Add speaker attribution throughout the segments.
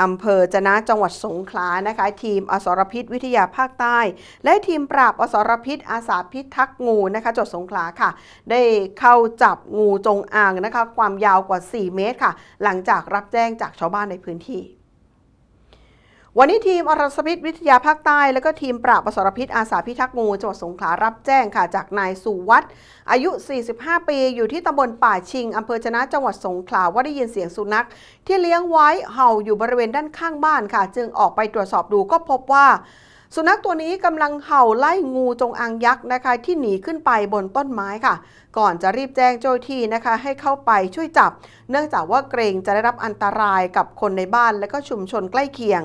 Speaker 1: อำเภอจะนะจังหวัดสงขลานะคะ ทีมอสรพิษวิทยาภาคใต้ และทีมปราบอสรพิษอาสาพิทักษ์งูนะคะจังหวัดสงขลาค่ะ ได้เข้าจับงูจงอางนะคะ ความยาวกว่า 4 เมตรค่ะ หลังจากรับแจ้งจากชาวบ้านในพื้นที่ วันนี้ทีมอสพิษวิทยาภาคใต้ และก็ทีมปราบอสรพิษอาสาพิทักษ์งูจังหวัดสงขลารับแจ้งค่ะจากนายสุวัตอายุ 45 ปี อยู่ที่ตำบลป่าชิงอำเภอชนะจังหวัดสงขลาว่าได้ยินเสียงสุนัข ที่เลี้ยงไว้เห่าอยู่บริเวณด้านข้างบ้านค่ะ จึงออกไปตรวจสอบดูก็พบว่า สุนัขตัวนี้กำลังเห่าไล่งูจงอางยักษ์นะคะที่หนีขึ้นไปบนต้นไม้ค่ะ ก่อนจะรีบแจ้งเจ้าที่นะคะ ให้เข้าไปช่วยจับ เนื่องจากว่าเกรงจะได้รับอันตรายกับคนในบ้านและก็ชุมชนใกล้เคียง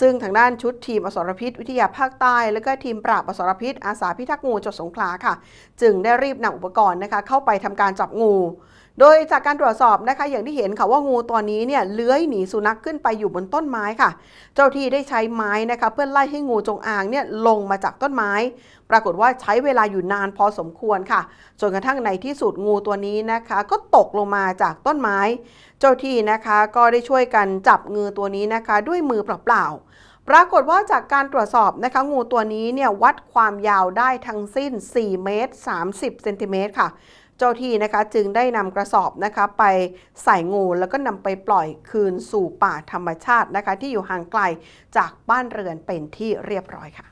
Speaker 1: ซึ่งทางด้านชุดทีมอสรพิษ วิทยาภาคใต้ และก็ทีมปราบอสรพิษ อาสาพิทักษ์งูจังหวัดสงขลาค่ะ จึงได้รีบนำอุปกรณ์นะคะเข้าไปทำการจับงู โดยจากการตรวจสอบนะคะ อย่างที่เห็นค่ะว่างูตัวนี้เนี่ยเลื้อยหนีสุนัขขึ้นไปอยู่บนต้นไม้ค่ะ เจ้าที่ได้ใช้ไม้นะคะเพื่อไล่ให้งูจงอางเนี่ยลงมาจากต้นไม้ ปรากฏว่าใช้เวลาอยู่นานพอสมควรค่ะจนกระทั่งในที่สุดงูตัวนี้นะคะ ก็ตกลงมาจากต้นไม้ เจ้าที่นะคะก็ได้ช่วยกันจับงูตัวนี้นะคะ ด้วยมือเปล่าๆปรากฏว่าจากการตรวจสอบนะคะงูตัวนี้เนี่ยวัดความยาวได้ทั้งสิ้น 4 เมตร 30 เซนติเมตรค่ะ เจ้าที่นะคะจึงได้นำกระสอบนะคะไปใส่งูแล้วก็นำไปปล่อยคืนสู่ป่าธรรมชาตินะคะ ที่อยู่ห่างไกลจากบ้านเรือนเป็นที่เรียบร้อยค่ะ